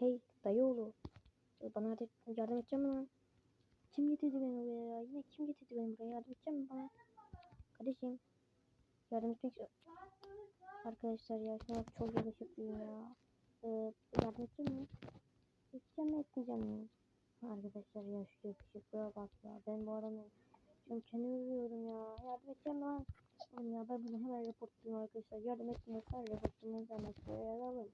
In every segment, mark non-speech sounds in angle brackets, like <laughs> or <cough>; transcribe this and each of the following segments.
Hey. Ee, Bana yardım, edecek misin lan? Kim getirdi beni buraya ya? Yine kim getirdi beni buraya? Yardım edecek misin bana? Kardeşim. Yardım etmek Arkadaşlar ya şuna çok yakışıklıyım ya. Ee, yardım edecek mi? Edeceğim mi etmeyeceğim mi? Arkadaşlar ya şu yakışıklığa bak ya. Ben bu adamı Şimdi kendimi üzüyorum ya. Yardım edeceğim lan. Oğlum ya ben bunu hemen reportlayayım arkadaşlar. Yardım etmiyorsan reportlamayı hemen koyalım.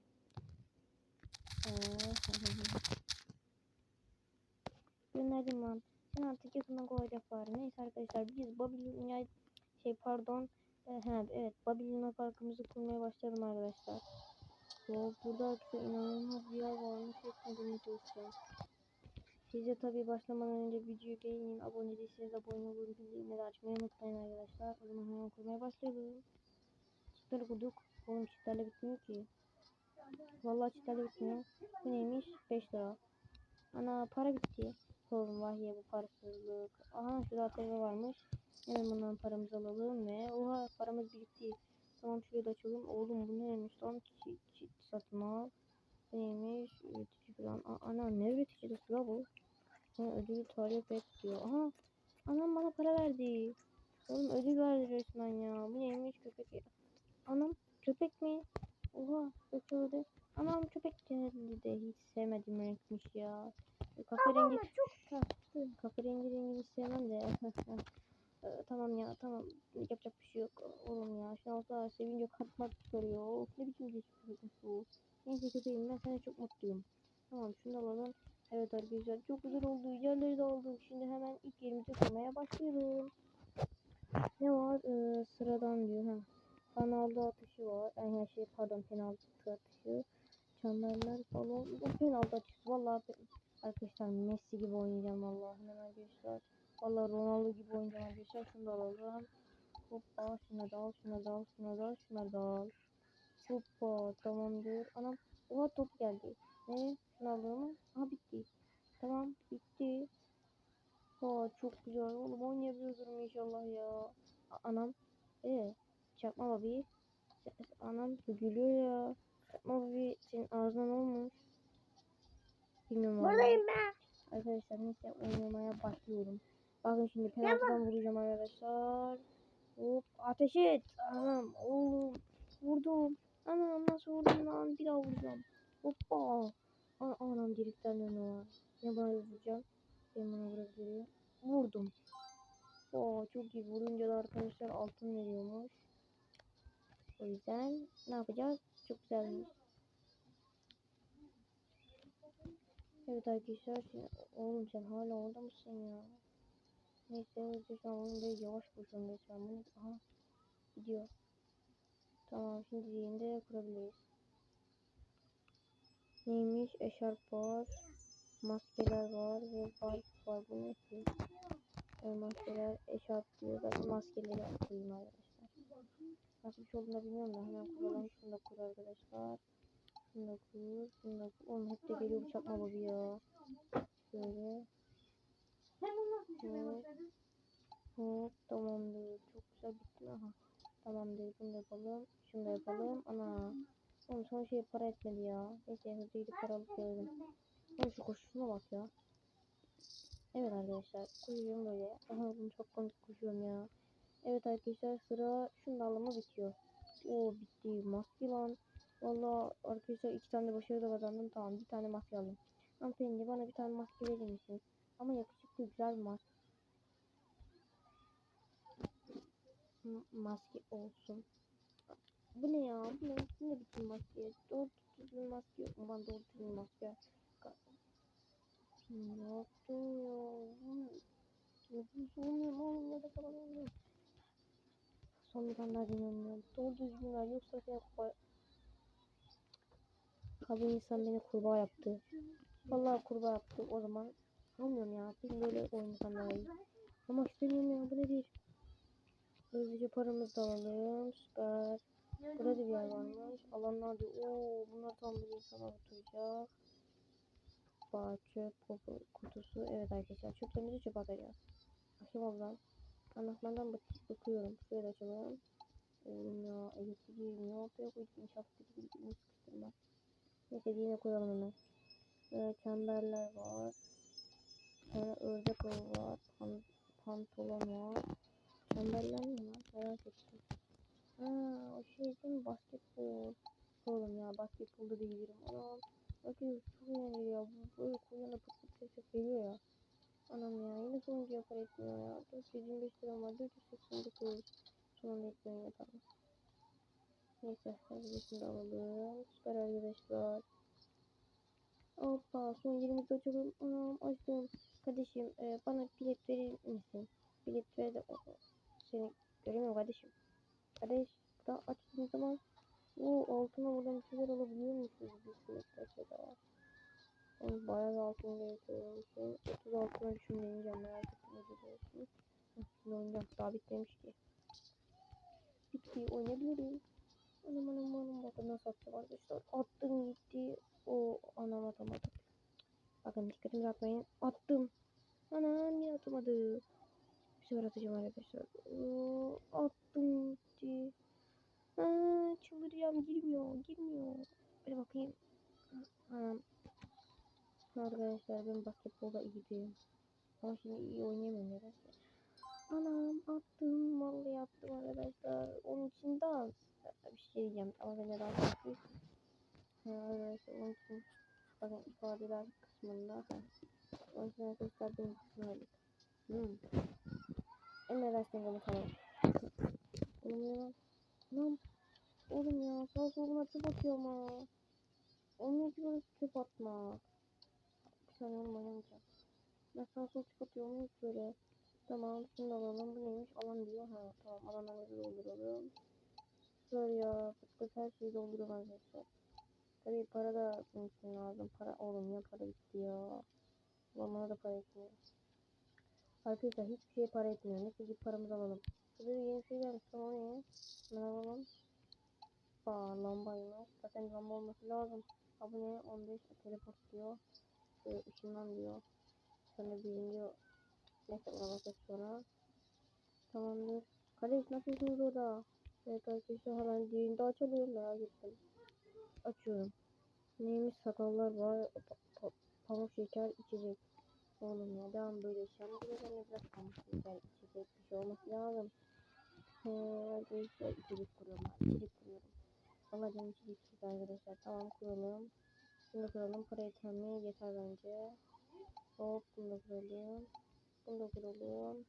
Gönderdim lan. Sen artık yakından kovacaklar. Neyse arkadaşlar biz Babil'in şey pardon. E, he, evet Babil'in parkımızı kurmaya başlayalım arkadaşlar. Yo, burada arkadaşlar inanılmaz bir yer varmış. Hepsini çalışacağım. Siz de tabii başlamadan önce videoyu beğenin, abone değilseniz abone olun, bildirimleri açmayı unutmayın arkadaşlar. O zaman hemen kurmaya başlayalım. Çitleri kurduk. Oğlum çitlerle bitmiyor ki. Vallahi çitlerle bitmiyor. Bu neymiş? 5 lira. Ana para bitti. Vah ya bu parasızlık. Aha şurada ATV varmış. Hemen bundan paramızı alalım ve oha paramız birikti. Tamam şurayı da açalım. Oğlum bu neymiş lan? Çit, çit satın al. Bu neymiş? Üretici falan. A ana ne üreticisi la bu? Ha, ödülü talep et diyor. Aha. Anam bana para verdi. Oğlum ödül verdi resmen ya. Bu neymiş köpek ya. Anam köpek mi? Oha köpek Anam köpek geldi de hiç sevmedim renkmiş ya. Kahverengi. Ka kahverengi rengini sevmem de. <laughs> E, tamam ya tamam. Yapacak bir şey yok oğlum ya. Şu olsa sevince katmak çıkarıyor of ne biçim geçmiş bu. Neyse köpeğim ben sana çok mutluyum. Tamam şunu da alalım. Evet arkadaşlar çok güzel oldu. Yerleri de aldık. Şimdi hemen ilk yerimizi kurmaya başlayalım ne var? Ee, sıradan diyor ha penaltı atışı var yani her şey pardon penaltı atışı çemberler falan bu penaltı atışı vallahi arkadaşlar Messi gibi oynayacağım vallahi hemen arkadaşlar Valla Ronaldo gibi oynayacağım arkadaşlar. Şunu da alalım. Hoppa şuna da al, şuna da al, şuna da al, şuna da al. Hoppa tamamdır. Anam oha top geldi. Ne? Şunu alalım. Aha bitti. Tamam bitti. Aa çok güzel. Oğlum oynayabiliyorum inşallah ya. A anam. Ee, çakma babi. Anam gülüyor ya. Çakma babi senin ağzına ne olmuş? Bilmiyorum. Buradayım ben. Arkadaşlar neyse oynamaya başlıyorum. Bakın şimdi penaltıdan vuracağım arkadaşlar. Hop ateş et. Anam oğlum vurdum. Anam nasıl vurdum lan bir daha vuracağım. Hoppa. An anam direkten önü var. Ne bana vuracağım. Ben bana vurabilirim. Vurdum. Oo çok iyi vurunca da arkadaşlar altın veriyormuş. O yüzden ne yapacağız? Çok güzelmiş. Evet arkadaşlar şimdi, oğlum sen hala orada mısın ya? Neyse arkadaşlar onu da yavaş koşuyorum resmen bunu aha gidiyor. Tamam şimdi diğerini de kurabiliriz. Neymiş eşarp var. Maskeler var ve bark var bu ne ki? Maskeler eşarp diyor ben maskeleri koyayım arkadaşlar. Nasıl bir şey olduğunu bilmiyorum da hemen kuralım. Şunu da kur arkadaşlar. Şunu da kur. Şunu da kur. Oğlum hep de geliyor bu çakma babi ya. Şöyle. Hop. Hop tamamdır. Çok güzel bitti. Aha. Tamamdır. Bunu da yapalım. Şunu da yapalım. Ana. Oğlum son şey para etmedi ya. Neyse hızlı gidip para alıp gelelim. Oğlum şu koşuşuna bak ya. Evet arkadaşlar. Koşuyorum böyle. Aha bunu çok komik koşuyorum ya. Evet arkadaşlar sıra şunun bitiyor. Oo bitti. Maske lan. Valla arkadaşlar iki tane başarı da kazandım. Tamam bir tane maske aldım. Hanımefendi bana bir tane maske verir misiniz? Ama yakışıklı güzel bir maske olsun. Bu ne ya? Bu ne? Bu ne biçim maske? Doğru düzgün maske yok mu? Ben doğru düzgün maske. Ne yaptın ya? Ne yapıyorsun oğlum? Ne de kapatıyorum. Daha dinlemiyorum. Doğru düzgün ver. Yoksa seni kurbağa... Kabul insan beni kurbağa yaptı. Vallahi kurbağa yaptı. O zaman Bilmiyorum ya. Biz böyle oynasam daha. Ama istemiyorum ya. Bu nedir? Hızlıca paramızı da alalım. Süper. Burada da bir yer varmış. Alanlar diyor. Oo, bunlar tam bir insana oturacak. Bağ, çöp, kutusu. Evet arkadaşlar. Çöplerimizi çöpe atacağız. Akşam ablam. Anlatmadan bak bakıyorum. Şöyle açalım. Oğlum ya. Elektriği ne yapıyor? Bu inşaat gibi bir sıkıştırma. Neyse yine koyalım hemen. Ee, çemberler var. Tane ördek avı var. Pan pantolon var. Çemberler mi lan? Merak ettim. Ha, o şey değil mi? Basketbol. Oğlum ya basketbolda değilim. Anam. Bakın çok eğlenceli ya. Bu böyle kuyana pıt pıt ses geliyor ya. Anam ya yine sonuncuya para etmiyor ya. 425 lira var. 489. Sonunda etmiyor ya tamam. Neyse şimdi alalım. Süper arkadaşlar. Hoppa son 20 açalım. Anam açtım. Kardeşim e, bana bilet verir misin? Bilet ver de seni göremiyorum kardeşim. Kardeş burada açtığım zaman bu altına buradan bir şeyler alabiliyor musunuz? Bir sürekli şeyler. Onun bayağı bir altın gerekiyor. Şey, 30 altına düşünmeyeceğim merak? Heh, Şimdi oynayacağım. Daha bitmemiş ki. Bitti oynayabilirim. Anam anam anam bakın nasıl attım arkadaşlar. Attım gitti. O anam atamadım. Bakın dikkatimi dağıtmayın. Attım. Anam yine atamadı. Bir sefer atacağım arkadaşlar. Oo, attım gitti. Aa, girmiyor girmiyor. Hadi bakayım. Anam. Arkadaşlar ben basketbolda iyiydim. Ama şimdi iyi oynayamıyorum nedense. Anam attım vallahi attım arkadaşlar. Onun için dans. Bir şey diyeceğim ama ben de dans. Ha, Arkadaşlar onun için bakın ifadeler kısmında. Ha. Onun için arkadaşlar benim kısmına git. Hmm. Emredersin komutanım. Oğlum ya lan. Oğlum ya sağ soluna çöp atıyor ama. Onun için böyle çöp atmak. Bir saniye oğlum oynamayacağım. Ben sağ sol çöp atıyor onun için böyle. Tamam şimdi alalım. Bu neymiş? Alan diyor. Ha tamam alanları dolduralım. Şöyle ya. Fıt fıt her şeyi dolduruyorum arkadaşlar. Tabii para da bunun için lazım. Para oğlum ya para bitti ya. Ulan bana da para etmiyor. Arkadaşlar hiçbir şeye para etmiyor. Neyse gidip paramızı alalım. Burada bir yeni şey gelmiş. Tamam ne? Ne alalım? Aa lambaymış. Zaten lamba olması lazım. Abone 15 teleport diyor. Işınlan diyor. Sonra birinci neyse ona bakacağız sonra. Tamamdır. Kardeş nasılsınız orada? Evet arkadaşlar hemen düğünde açalım merak ettim. Açıyorum. Neymiş sakallar var. Pa pa pamuk şeker içecek. Oğlum ya devam böyle işlem. Bir de biraz pamuk şeker içecek bir şey olması lazım. Ee, arkadaşlar içecek kuruyorum. İçecek kuruyorum. Canım içecek istiyor arkadaşlar. Tamam kuralım. Da kuralım. Para yeterli yeter bence. Hop bunu kuralım. Bunu da kuralım.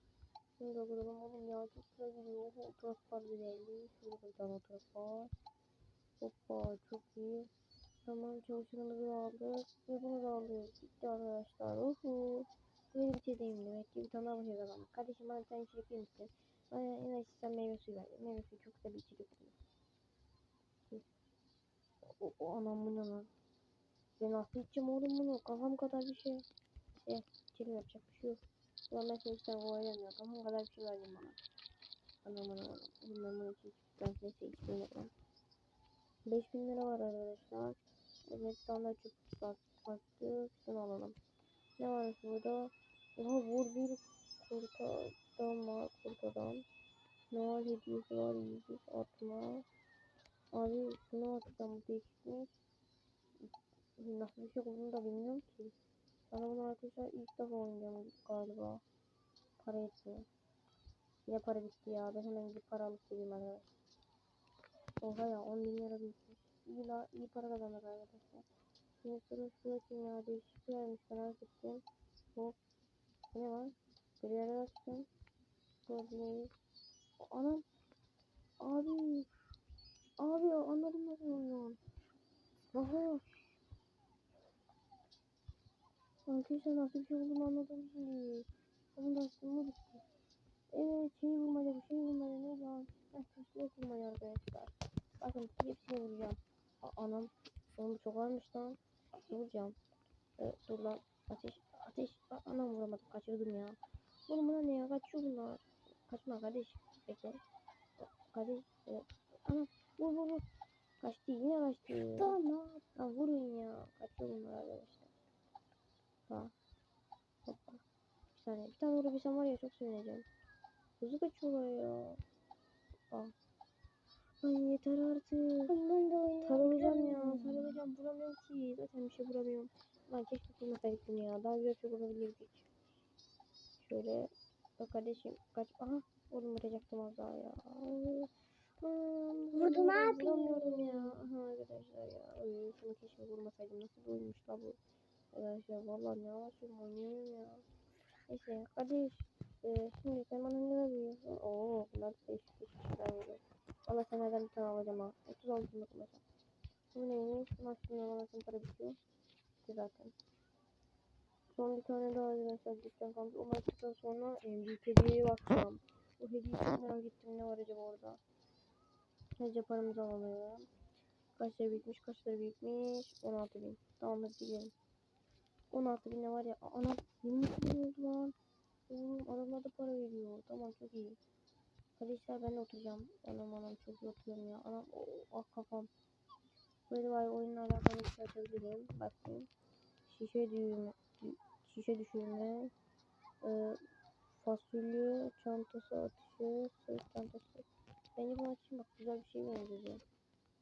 Bunu da kuralım. Oğlum ya çok sıra gidiyor. Oho otospar güzelliği. Şurada bir tane otospar. Hoppa çok iyi. Tamam çalışanımızı aldık. Ve bunu da aldık. Bitti arkadaşlar. Uhu. Böyle bir şey değil demek ki bir tane daha başarı kazandık. Kardeşim bana bir tane içecek verir misin? Bana en azından sen meyve suyu ver. Meyve suyu çok güzel bir içecek. O, o anam bu ne? Ben nasıl içeceğim oğlum bunu? Kafam kadar bir şey. Şey, içelim yapacak bir şey yok. Ben seni içten kovalayamıyorum. Kafam kadar bir şey verdin bana. Anam anam anam. Ben bunu. Ben neyse içmeyi yapmam. 5000 lira var arkadaşlar. Evet daha çok bak baktı. Şunu alalım. Ne var burada? Oha vur bir kurt adam var. Kurt adam. Ne var? Hediyesi var. 100 atma. Abi şunu atacağım. Bu değişikmiş. Nasıl bir şey olduğunu da bilmiyorum ki. Ben bunu arkadaşlar ilk defa oynayacağım galiba. Para etmiyor. Yine para bitti ya. Ben hemen gidip para alıp geleyim arkadaşlar. Oha ya 10 bin lira bitmiş. İyi, la, iyi para kazandık arkadaşlar. Şimdi sonra şu açayım ya. Değişik yermiş merak ettim. Hop. Bu ne var? Bir yere açtım. Neyi? Anam. Abi. Abi anladım nasıl oynuyor. Aha. Arkadaşlar nasıl bir şey olduğunu anladım şimdi. Onun da aslında bitti. Evet şey vurmaca bu şey vurmaca ne lan? Heh çeşitli vurmaca arkadaşlar. Bakın hepsini vuracağım. A anam. Bu çok varmış lan. Vuracağım. Ee, dur lan. Ateş. Ateş. A anam vuramadım. Kaçırdım ya. Oğlum buna ne ya? Kaçıyor bunlar. Kaçma kardeş. Bekle. Kardeş. E, anam. Vur vur vur. Kaçtı yine kaçtı. Tamam. Lan vurun ya. Kaçıyor bunlar arkadaşlar. Tamam. Hoppa. Saniye. Bir tane vurabilsem var ya çok sevineceğim. Hızlı kaçıyorlar ya. Aa. Ay yeter artık. Ben de oynamak Sarılacağım ya. Sarılacağım. Vuramıyorum ki. Zaten bir şey vuramıyorum. Lan keşke kurmasaydık bunu ya. Daha güzel çok olabilirdik. Şöyle. Bak kardeşim kaç. Aha. Oğlum vuracaktım az daha ya. Vurdum abi. Vuramıyorum ya. Aha arkadaşlar ya. Şunu keşke vurmasaydım. Nasıl la bu. Arkadaşlar valla ne yapayım oynuyorum ya. Neyse kardeş. Ee, şimdi sen bana ne veriyorsun? Oo bunlar değişik değişik şeyler veriyor. Valla sen neden bir tane alacağım ha. 30 altın bakılacağım. Bu neymiş? Maçın bana para bitiyor. Bitti zaten. Son bir tane daha arkadaşlar dükkan kalmış. O maçtan sonra büyük hediyeye bakacağım. O hediyeyi çok merak ettim. Ne var acaba orada? Sadece paramızı alalım. Kaç lira bitmiş? Kaç lira bitmiş? 16 bin. Tamam hadi gidelim. 16 bin var ya? Ana 22 bin oldu lan. Oğlum adamlar da para veriyor. Tamam çok iyi. Arkadaşlar ben oturacağım. Anam anam çok iyi oturuyorum ya. Anam oh, ah kafam. Böyle var oyunla alakalı bir şey açabilirim. Bakayım. Şişe düğümü, dü- şişe düşürme, e, fasulye çantası atışı, sırt çantası. Bence bunu açayım bak güzel bir şey benziyor.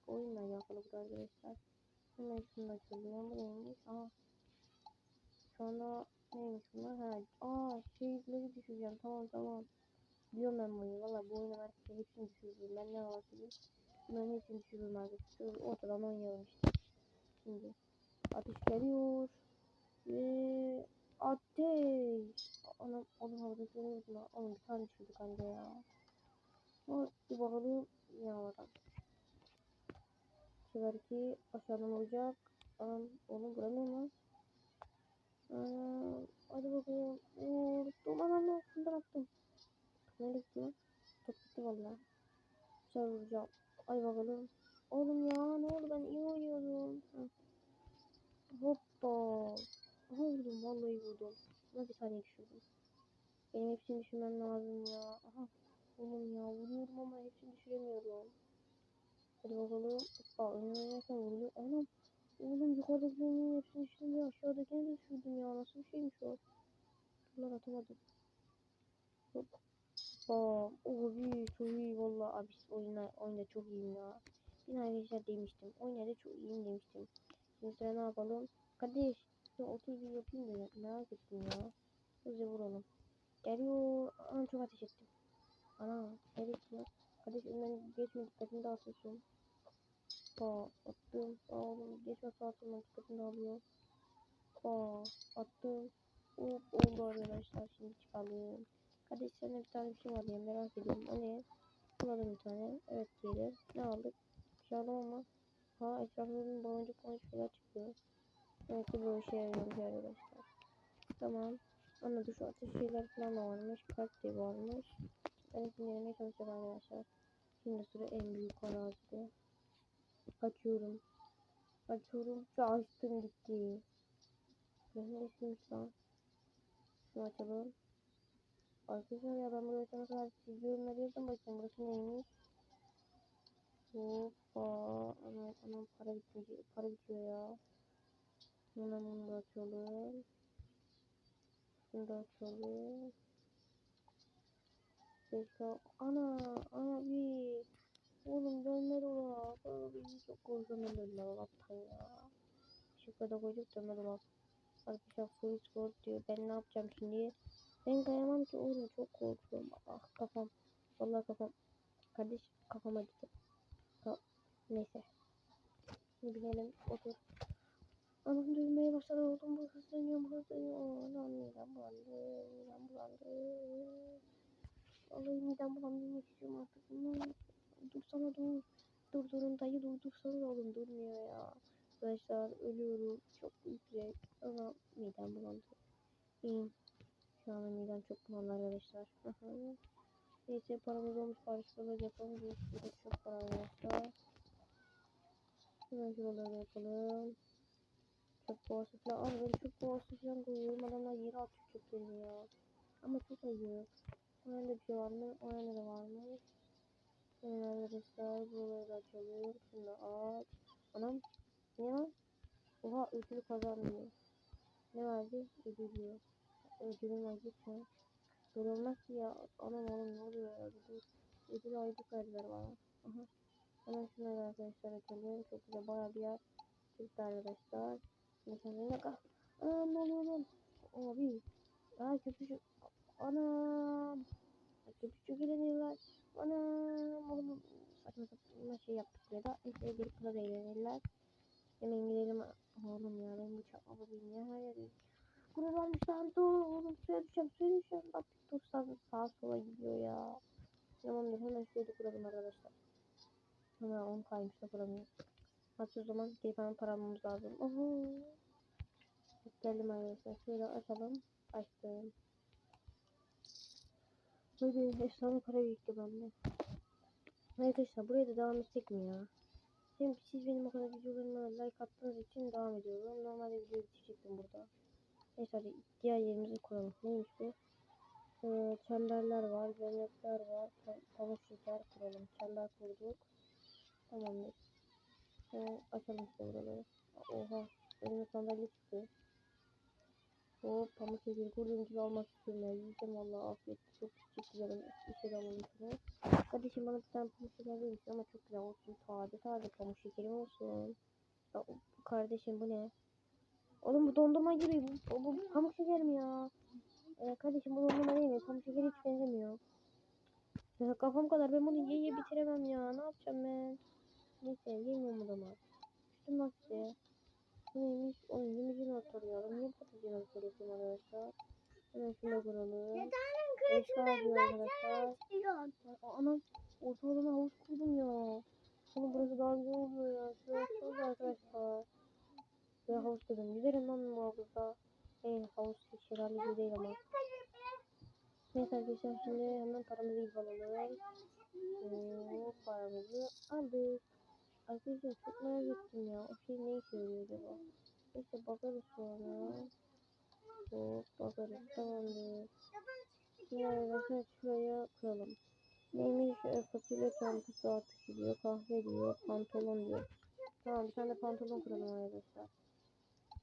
Oyunla alakalı bu da arkadaşlar. Hemen şunu açıyorum. Bu neymiş? Aa. Anda neymiş bunlar? Ha. Aa şeyleri düşüreceğim. Tamam tamam. Biliyorum ben bu oyunu. Valla bu oyunu ben hepsini düşürürüm. Ben ne yapayım? Bunların hepsini düşürürüm arkadaşlar. Ortadan oynayalım işte. Şimdi. Ateş geliyor. Ve ateş. Anam oğlum havada görüyordum lan. Oğlum bir tane düşürdük anca ya. Ama bir bakalım ne oradan. Şöyle ki aşağıdan olacak. Anam oğlum vuramıyorum lan. Anam hadi bakalım. Anam lan şundan attım. Nereye gitti? Top gitti valla. Güzel vuracağım. Ay bakalım. Oğlum ya ne oldu ben iyi oynuyordum. Hı. Hoppa. Aha vurdum vallahi vurdum. Ama bir saniye düşürdüm. Benim hepsini düşürmem lazım ya. Aha. Oğlum ya vuruyorum ama hepsini düşüremiyorum. Hadi bakalım. Hoppa önüne oynarken vuruluyor. Anam. Oğlum yukarıdakilerin hepsini düşürdüm ya. Aşağıdakini de düşürdüm ya. Nasıl bir şeymiş o? Bunlar atamadım. Hop. Hoppa. Abi çok iyi valla. Abi oyunda, oyunda çok iyiyim ya. Yine arkadaşlar demiştim. Oyunda çok iyiyim demiştim. Şimdi sıra ne yapalım? Kardeş. Ya 30 bin yapayım da merak ettim ya. Hızlıca vuralım. Geliyor. Ana çok ateş ettim. Ana. Evet ya. Kardeş önden geçme dikkatini dağıtıyorsun. Pa attım. Oğlum geçme saatimden dikkatini dağılıyor. Pa attım. Hop oldu arkadaşlar. Şimdi çıkalım. Kardeş sende bir tane bir şey var ya merak ediyorum. O ne? Buladım bir tane. Evet diyelim. Ne aldık? Bir şey aldım ama. Ha etrafından boncuk boncuk şeyler çıkıyor. Evet bu böyle şey yarıyormuş arkadaşlar. Tamam. Anladım şu ateş şeyler falan varmış. Kalp de varmış. Ben hepsini denemeye çalışacağım arkadaşlar. Şimdi sıra en büyük arazide. Açıyorum. Açıyorum. Ve açtım gitti. Ne resmiymiş lan. Şunu açalım. Arkadaşlar ya ben buraya açana kadar siz yorumları yazın bakayım burası neymiş. Hoppa. Aman aman para bitiyor. Para bitiyor ya. Hemen bunu da açalım. Şunu da açalım. Ana. Ana bir. Oğlum dönme dolap. Abi çok korkuyorum dönme dolaptan ya. Şıkkada koyduk dönme dolap. Arkadaşlar full score diyor. Ben ne yapacağım şimdi? Ben kayamam ki oğlum çok korkuyorum. Ah kafam. Vallahi kafam. Kardeş kafam acıdı. Ka Neyse. Şimdi binelim. Otur. Anam dönmeye başladı oğlum. Bu hızlanıyor hızlanıyor. Lan midem bulandı. Midem bulandı. Vallahi midem bulandı. Yemek istiyorum artık. Bunu. Dursana dur. Dur durun dayı dur dursana oğlum. Durmuyor ya. Arkadaşlar ölüyorum. Çok yüksek. Ama midem bulandı. İyiyim. Şu anda midem çok bulandı arkadaşlar. Neyse paramız olmuş karşılamak yapalım. Sürü çok para arkadaşlar. Hemen şuraları yapalım. Çöp boğası falan. Abi ben çöp boğası falan koyuyorum. Adamlar yere atıyor çöplerini ya. Ama çok ayıp. O yanda bir şey var mı? O yanda da var mı? Hemen arkadaşlar buraları açalım. Şunu aç. Anam. Ne var? Oha ödül kazanmıyor. Ne verdi? Ödül diyor. Ödülüm var gitme. Böyle olmaz ki ya. Anam oğlum ne oluyor ya? Dur. Ödül aydık verdiler bana. Aha. Hemen şunları arkadaşlar açalım. Çok güzel baya bir yer. Çıktı arkadaşlar. Mesela ne kadar. Anam ne oluyor lan? Abi. Aa köpücük. Anam. Köpücük eğleniyorlar. Anam. Oğlum saçma sapan şey yaptık ya da. Neyse gelip burada eğlenirler. Hemen gidelim. Oğlum ya ben çakma bakayım ya her yerde. Burada varmış lan dur. Oğlum suya düşeceğim suya düşeceğim. Bak dur sağ, sağa sola gidiyor ya. Tamamdır hemen da kuralım arkadaşlar. Hemen 10 kaymış da kuramıyoruz. Hadi o zaman gelip hemen lazım. Oho. Geldim arkadaşlar. Şöyle açalım. Açtım. Böyle efsane para birikti bende. Arkadaşlar buraya da devam etsek mi ya? Şimdi siz benim o kadar videolarıma like attığınız için devam ediyorum. Normalde video bitecektim burada. Neyse hadi diğer yerimizi kuralım. Neymiş bu? Ee, çemberler var, gömlekler var, pa- pamuk şeker kuralım. Çember kurduk. Tamamdır. Ee, açalım işte buraları. Oha, önüme sandalye çıktı. Hop, pamuk şekeri kurduğum gibi almak istiyorum ya. Yiyeceğim valla afiyet. Çok güzel damladım şunu. Kardeşim bana bir tane pamuk şeker verir misin ama çok güzel olsun. Taze taze pamuk şekerim olsun. Ya, kardeşim bu ne? Oğlum bu dondurma gibi. Bu, bu, bu pamuk şeker mi ya? Ee, kardeşim bu dondurma değil mi? Pamuk şekeri hiç benzemiyor. Ya kafam kadar ben bunu yiye bitiremem ya. Ne yapacağım ben? Neyse yemiyorum o zaman. İşte. Bu neymiş? Onun yemeyeceğini hatırlıyorum. Niye patates hatırlıyorum arkadaşlar? Hemen şunu da kuralım. Eşya diyor arkadaşlar. Aa, Anam ortalama havuz kurdum ya. Oğlum burası daha güzel oluyor ya. Şuraya şurada arkadaşlar. Şuraya havuz kurdum. Güzelim lan bu havuzda. Hey havuz hiç gibi değil ama. Neyse arkadaşlar şimdi hemen paramızı ilk alalım. Oo, paramızı aldık. Arkadaşlar çok merak ettim ya. O şey ne işe yarıyor acaba? Neyse bakarız sonra. Hop bakarız tamamdır. Şimdi arkadaşlar şuraya koyalım. Neymiş? E, fasulye çantası atışı diyor. Kahve diyor. Pantolon diyor. Tamam bir tane de pantolon kuralım arkadaşlar.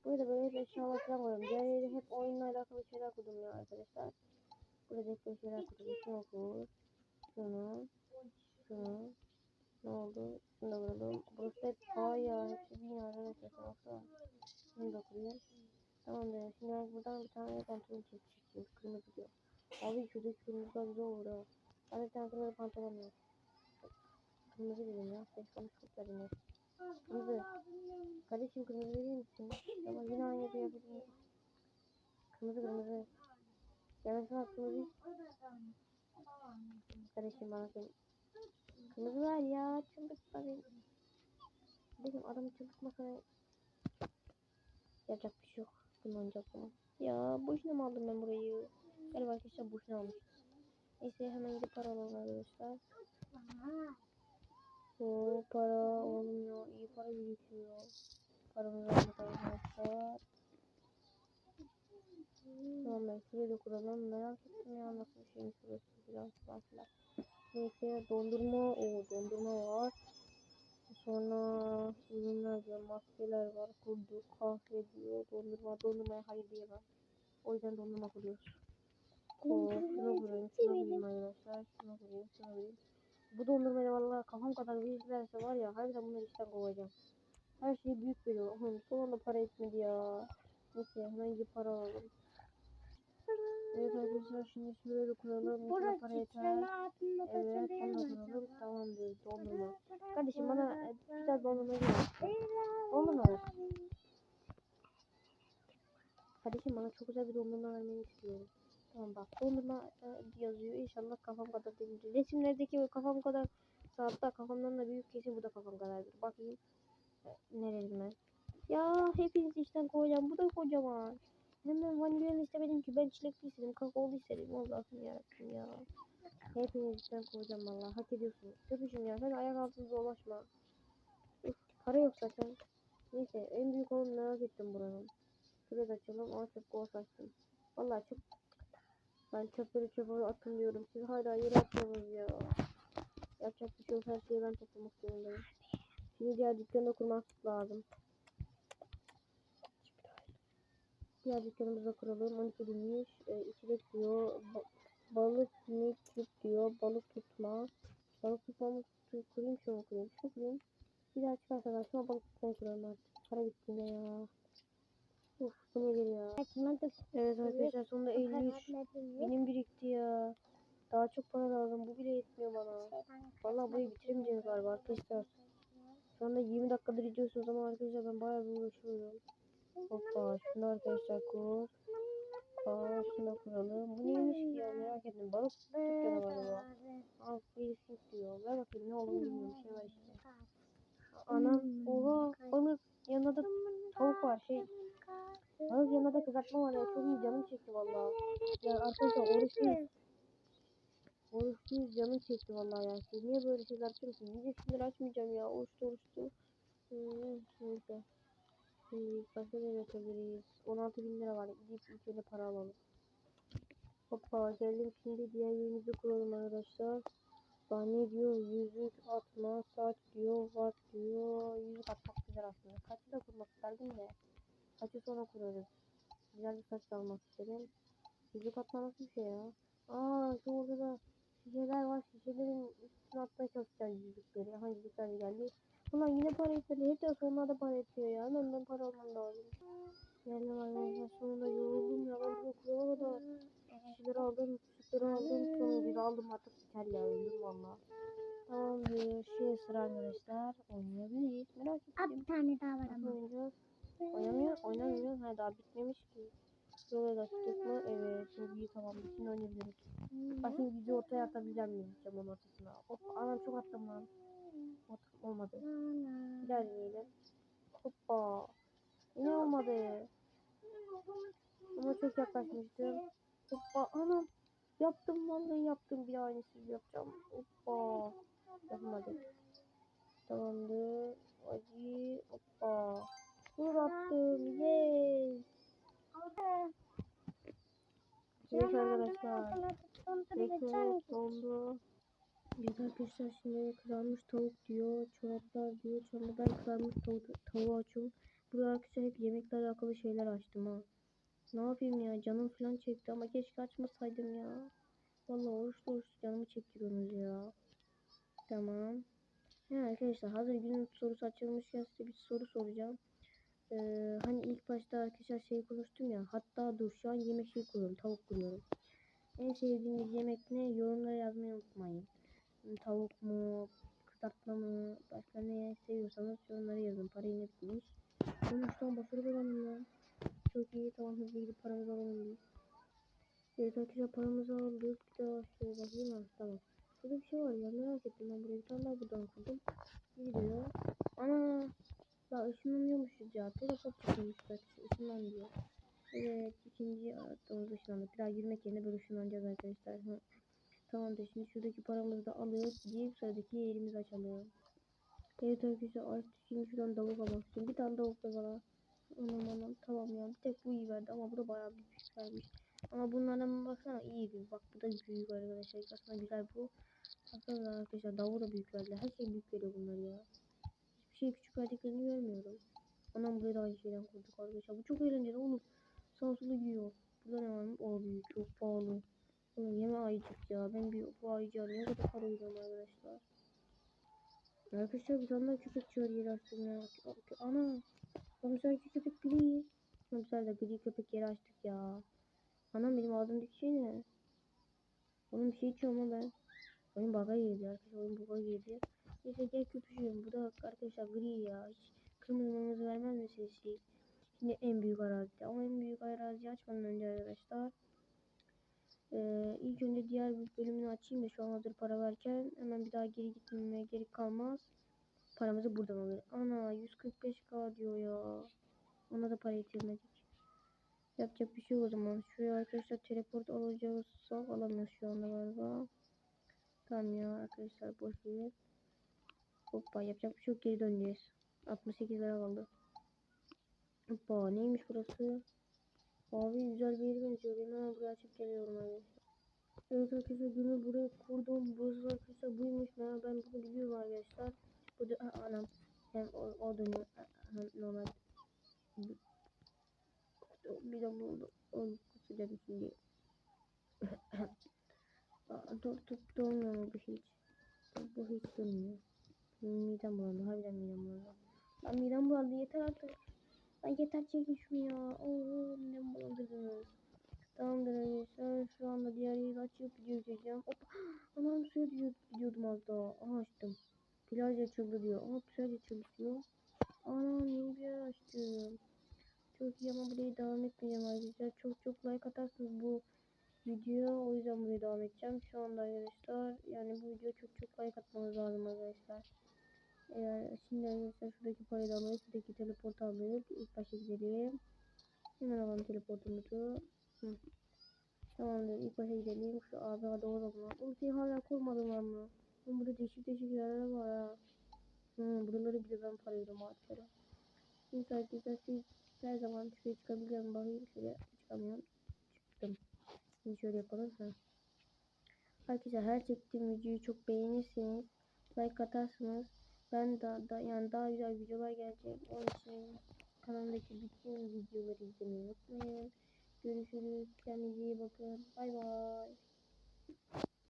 Burada böyle hep eşyalar falan koyalım. Diğer yeri hep oyunla alakalı şeyler kurdum ya arkadaşlar. Burada hep böyle şeyler kurdum. Şunu kur. Şunu. Şunu. Ne oldu? Şunu da vuralım. Burası hep A ya. Hepsi bin arkadaşlar. Baksana. Şunu da kurayım. Tamamdır. Şimdi ben buradan bir tane pantolon çekeceğim. Kırmızı diyor. Abi şuradaki kırmızılar güzel olur ha. Bana bir tane kırmızı pantolon ver. Kırmızı dedim ya. Beş konuştuk dedim ya. Kırmızı. Kardeşim kırmızı verir misin? Ama yine aynı bir yapayım. Kırmızı kırmızı. Gelmesine kırmızı. Kardeşim bana kırmızı. Kırmızı ver ya. Çıldırtma beni. Dedim adamı çıldırtmasana. Yapacak bir şey yok. Bunu oynayacak zaman. Ya boşuna mı aldım ben burayı? Galiba arkadaşlar boşuna almış. Neyse hemen gidip para alalım arkadaşlar. O para oğlum ya iyi para birikiyor. Paramızı aldık arkadaşlar. Tamam ben şurayı da kuralım. Merak ettim ya nasıl bir şeymiş burası falan filan. Neyse dondurma. o dondurma var. Sonra ürünler diyor, maskeler var, kurduk, kahve diyor, dondurma, dondurmaya hayır diyemem. O yüzden dondurma kuruyoruz. Oo, şunu kurayım, şunu kurayım arkadaşlar, şunu kurayım, şunu kurayım. Bu dondurmayı vallahi kafam kadar verirlerse var ya, harbiden bunları işten kovacağım. Her şey büyük veriyor. Hı, son anda para etmedi ya. Neyse hemen gidip para alalım. Arkadaşlar şimdi şuraya da kuralım. Ne para yeter. Evet onu kuralım. Tamamdır dondurma. Kardeşim bana e, güzel dondurma ver. Dondurma ver. Kardeşim bana çok güzel bir dondurma vermeni istiyorum. Tamam bak dondurma e, yazıyor. İnşallah kafam kadar değildir. Resimlerdeki o kafam kadar saatte kafamdan da büyük kesin bu da kafam kadardır. Bakayım. E, nerelim ben? Ya hepinizi işten koyacağım. Bu da kocaman. Hemen vanilyalı istemedim ki ben çilekli istedim. Kakaolu istedim. Allah'ım yarabbim ya. Hepinizi işten koyacağım valla. Hak ediyorsunuz. Köpüşüm ya. Sen ayak altında dolaşma. Üf, para yok zaten. Neyse en büyük oğlum merak ettim buranın. Şurayı da açalım. Aa çöp kovası açtım. Valla çöp. Ben çöpleri çöpe atın diyorum. Siz hala yere atıyorsunuz ya. Yapacak bir şey yok. Her şeyi ben toplamak zorundayım. Şimdi diğer dükkanı kurmak lazım. Diğer dükkanımıza kuralım. 12 binmiş. E, içecek diyor. Ba balık ne tut diyor. Balık tutma. Balık tutma mı tu- kurayım şunu kurayım? Şunu kurayım. Bir daha çıkarsa karşıma balık tutmayı kuralım artık. Para bitti ne ya. Uf bu nedir ya? Evet arkadaşlar sonunda 53 benim birikti ya. Daha çok para lazım. Bu bile yetmiyor bana. Vallahi burayı bitiremeyeceğiz galiba arkadaşlar. Şu anda 20 dakikadır izliyorsunuz ama arkadaşlar ben bayağı bir uğraşıyorum. Hoppa şunu arkadaşlar kur. Şunu da kuralım. Bu neymiş ya merak ettim. Balık dükkanı galiba. Al birisi diyor. Ver bakayım ne olduğunu bilmiyorum. Şey var işte. Anam oha balık yanında da tavuk var şey. Balık yanında da kızartma var ya. Çok iyi canım çekti valla. Ya arkadaşlar oruçluyuz. Oruçluyuz canım çekti valla ya. Siz niye böyle şeyler açıyorsunuz? Niye sinir açmayacağım ya. Oruçlu oruçlu. Hmm, neyse. Şimdi başka ne yapabiliriz? 16 bin lira var. Gidip önce para alalım. Hoppa geldim şimdi diğer yerimizi kuralım arkadaşlar. Daha ne diyor? Yüzük atma, saat diyor, watt diyor. Yüzük atmak güzel aslında. Saçı da kurmak isterdim de. Saçı sonra kurarız. Güzel bir da almak istedim. Yüzük atma nasıl bir şey ya? Aa şu orada da şişeler var. Şişelerin üstüne atmaya çalışacağız yüzükleri. Aha yüzükler geldi. Ulan yine para etmedi. Hep de sonlarda para etmiyor ya. Hemen ben para almam lazım. Geldim arkadaşlar sonunda yoruldum ya. Ben bunu kurana kadar şişeleri aldım. Sütleri aldım. Sonuncuyu da aldım artık biter ya. Valla. Tamamdır. Şey sıra arkadaşlar. Oynayabiliriz. Merak Abi ettim. bir tane daha var ama. oynayacağız? Oynamıyor. Oynamıyor. Ha daha bitmemiş ki. De açtık mı? Evet. Çok iyi tamam. Şimdi oynayabiliriz. Bak şimdi bizi ortaya atabileceğim miyim camın ortasına? Hop anam çok attım lan. Ot, olmadı. Bir daha deneyelim. Hoppa. Yine olmadı. Ama çok yaklaşmıştım. Hoppa anam. Yaptım vallahi yaptım. Bir daha aynısını yapacağım. Hoppa. Yapamadım. Tamamdır. Acı. Hoppa. Vur attım. Yes. Evet arkadaşlar. Bekle dondu. Evet arkadaşlar şimdi kızarmış tavuk diyor. Çoraplar diyor. Sonra ben kızarmış tavuk, tavuğu açıyorum. Burada arkadaşlar hep yemekle alakalı şeyler açtım ha. Ne yapayım ya canım falan çekti ama keşke açmasaydım ya. Vallahi oruçlu oruçlu canımı çektiriyorsunuz ya. Tamam. He arkadaşlar hazır günün sorusu açılmışken size bir soru soracağım. Ee, hani ilk başta arkadaşlar şey konuştum ya. Hatta dur şu an yemek şey kuruyorum. Tavuk kuruyorum. En sevdiğiniz yemek ne? Yorumlara yazmayı unutmayın. Tavuk mu? Kızartma mı? Başka ne seviyorsanız yorumlara yazın. Parayı ne bitmiş? 13'ten başarı kazandım lan. Çok iyi. Tamam hızlı gidip paramızı alalım. Evet arkadaşlar paramızı aldık. Bir daha şöyle bakayım ha. Tamam. Burada bir şey var ya merak ettim ben buraya bir tane daha buradan kurdum. Ne gidiyor? Ana! Ya ışınlanıyormuşuz ya. Teleport çıkıyormuş bak. Işınlan diyor. Evet ikinci attığımız ışınlandık. Bir daha yürümek yerine böyle ışınlanacağız arkadaşlar. Hı. Tamamdır şimdi şuradaki paramızı da alıyoruz. Diğer sıradaki yerimizi açalım. Evet arkadaşlar artık şimdi şuradan davul almak istiyorum. Bir tane davul ver bana. Anam anam tamam ya. Bir tek bu iyi verdi ama bu da bayağı büyük vermiş. Ama bunlardan baksana iyi bir. Bak bu da büyük arkadaşlar. Aslında güzel bu. Baksana arkadaşlar davul da büyük verdi. Her şey büyük veriyor bunlar ya. Hiçbir şey küçük verdiklerini görmüyorum. Anam buraya da aynı şeyden kurduk arkadaşlar. Bu çok eğlenceli oğlum. Sağ sola gidiyor. Burada ne var? O büyük çok pahalı. Oğlum yeme ayıcık ya. Ben bir bu ayıcığa ne kadar para ödüyorum arkadaşlar. Arkadaşlar bir tane daha çağır yeri açtım ya. Ana. Komiserdeki köpek gri. Komiserde gri köpek yeri açtık ya. Anam benim ağzımdaki şey ne? Oğlum bir şey içiyorum ama ben. Oyun bug'a girdi arkadaşlar. Oyun bug'a girdi. Neyse gel köpüşüm. Bu da arkadaşlar gri ya. Hiç kırmızı vermez mi sesi? Şimdi en büyük arazi. Ama en büyük araziyi açmadan önce arkadaşlar. Ee, ilk önce diğer bölümünü açayım da şu an hazır para varken hemen bir daha geri gitmeme gerek kalmaz. Paramızı buradan alıyoruz. Ana 145k diyor ya. Ona da para yetirmedik. Yapacak bir şey yok o zaman. Şuraya arkadaşlar teleport alacağızsa alamıyoruz şu anda galiba. Tamam ya arkadaşlar boş ver. Hoppa yapacak bir şey yok geri döneceğiz. 68 lira kaldı. Hoppa neymiş burası? Abi güzel bir yere benziyor. Ben hemen buraya açıp geliyorum arkadaşlar. Evet arkadaşlar günü buraya kurdum. Burası arkadaşlar buymuş. Ben, ben bunu biliyorum arkadaşlar. Bu da anam. Hem o, o dönüyor. Normal. Bir- de bu onu kusacağım şimdi. Dur dur durmuyor mu bu hiç? Bu hiç durmuyor. Midem bulandı. Harbiden midem bulandı. Lan midem bulandı yeter artık. Lan yeter çekin şunu ya. Oo ne bulandırdınız. Tamamdır arkadaşlar. Şu anda diğer yeri açıp video çekeceğim. Hop. <gasps> Anam suya gidiyordum az daha. Aha açtım. Plaj açıldı diyor. Ama plaj açıldı diyor. Anam yer açtım. Çok iyi ama buraya devam etmeyeceğim arkadaşlar. Çok çok like atarsınız bu video. O yüzden buraya devam edeceğim. Şu anda arkadaşlar yani bu video çok çok like atmanız lazım arkadaşlar. Eğer şimdi arkadaşlar şuradaki parayı da alıp şuradaki teleportu alıp ilk başa gidelim. Hemen alalım teleportumuzu. Hı. Tamamdır ilk başa gidelim. Şu abi mu? Oğlum seni hala korumadım lan mı? Oğlum burada değişik değişik yerler var ha. Hı, buraları bile ben parayla harcarım. Şimdi arkadaşlar siz her zaman şuraya çıkabiliyor mu bakayım şuraya çıkamıyorum. Çıktım. Şimdi şöyle yapalım. Ha. Arkadaşlar her çektiğim videoyu çok beğenirseniz like atarsınız. Ben daha da yani daha güzel videolar gelecek. Onun için kanalımdaki bütün videoları izlemeyi unutmayın. Görüşürüz. Kendinize iyi bakın. Bay bay.